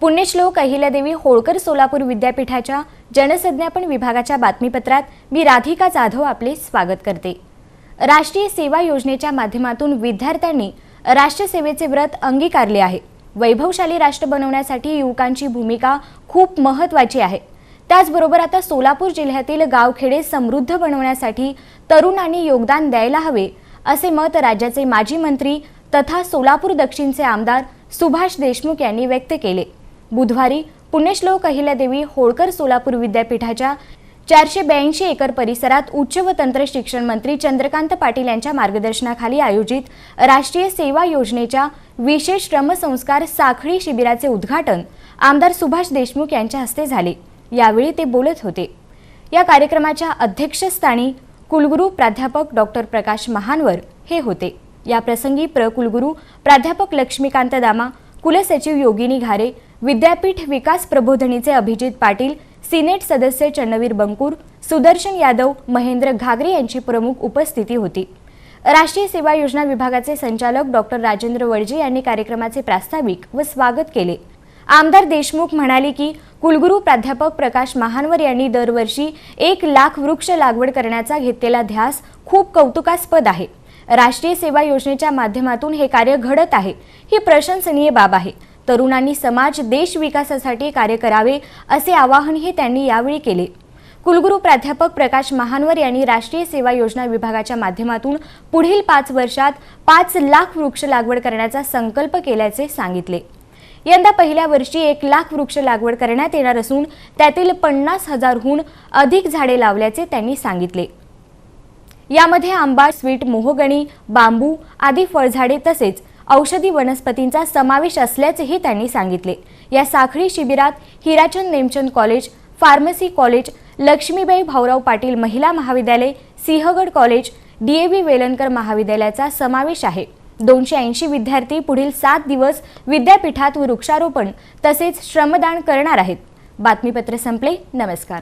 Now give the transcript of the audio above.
पुण्यश्लोक अहिल्यादेवी होळकर सोलापूर विद्यापीठाच्या जनसंज्ञापन विभागाच्या बातमीपत्रात मी राधिका जाधव आपले स्वागत करते. राष्ट्रीय सेवा योजनेच्या माध्यमातून विद्यार्थ्यांनी राष्ट्रसेवेचे व्रत अंगीकारले आहे. वैभवशाली राष्ट्र बनवण्यासाठी युवकांची भूमिका खूप महत्त्वाची आहे. त्याचबरोबर आता सोलापूर जिल्ह्यातील गावखेडे समृद्ध बनवण्यासाठी तरुणांनी योगदान द्यायला हवे असे मत राज्याचे माजी मंत्री तथा सोलापूर दक्षिणचे आमदार सुभाष देशमुख यांनी व्यक्त केले. बुधवारी पुण्यश्लोक अहिल्यादेवी होळकर सोलापूर विद्यापीठाच्या चारशे ब्याऐंशी एकर परिसरात उच्च व तंत्र शिक्षण मंत्री चंद्रकांत पाटील यांच्या मार्गदर्शनाखाली आयोजित राष्ट्रीय सेवा योजनेच्या विशेष श्रमसंस्कार साखळी शिबिराचे उद्घाटन आमदार सुभाष देशमुख यांच्या हस्ते झाले. यावेळी ते बोलत होते. या कार्यक्रमाच्या अध्यक्षस्थानी कुलगुरू प्राध्यापक डॉक्टर प्रकाश महानवर हे होते. या प्रसंगी प्र कुलगुरू प्राध्यापक लक्ष्मीकांत दामा कुलसचिव योगिनी घारे विद्यापीठ विकास प्रबोधनीचे अभिजित पाटील सिनेट सदस्य चन्नवीर बंकूर सुदर्शन यादव महेंद्र घागरे यांची प्रमुख उपस्थिती होती. राष्ट्रीय सेवा योजना विभागाचे संचालक डॉक्टर राजेंद्र वळजे यांनी कार्यक्रमाचे प्रास्ताविक व स्वागत केले. आमदार देशमुख म्हणाले की कुलगुरू प्राध्यापक प्रकाश महानवर यांनी दरवर्षी एक लाख वृक्ष लागवड करण्याचा घेतलेला ध्यास खूप कौतुकास्पद आहे. राष्ट्रीय सेवा योजनेच्या माध्यमातून हे कार्य घडत आहे ही प्रशंसनीय बाब आहे. तरुणांनी समाज देश विकासासाठी कार्य करावे असे आवाहनही त्यांनी यावेळी केले. कुलगुरू प्राध्यापक प्रकाश महानवर यांनी राष्ट्रीय सेवा योजना विभागाच्या माध्यमातून पुढील पाच वर्षात पाच लाख वृक्ष लागवड करण्याचा संकल्प केल्याचे सांगितले. यंदा पहिल्या वर्षी एक लाख वृक्ष लागवड करण्यात येणार असून त्यातील पन्नास हजारहून अधिक झाडे लावल्याचे त्यांनी सांगितले. यामध्ये आंबा स्वीट मोहगणी बांबू आदी फळझाडे तसेच औषधी वनस्पतींचा समावेश असल्याचेही त्यांनी सांगितले. या साखळी शिबिरात Hirachand Nemchand college pharmacy college Laxmibai Bhaurao Patil महिला महाविद्यालय सिंहगड कॉलेज डीएव्ही वेलणकर महाविद्यालयाचा समावेश आहे. दोनशे ऐंशी विद्यार्थी पुढील सात दिवस विद्यापीठात वृक्षारोपण तसेच श्रमदान करणार आहेत. बातमीपत्र संपले. नमस्कार.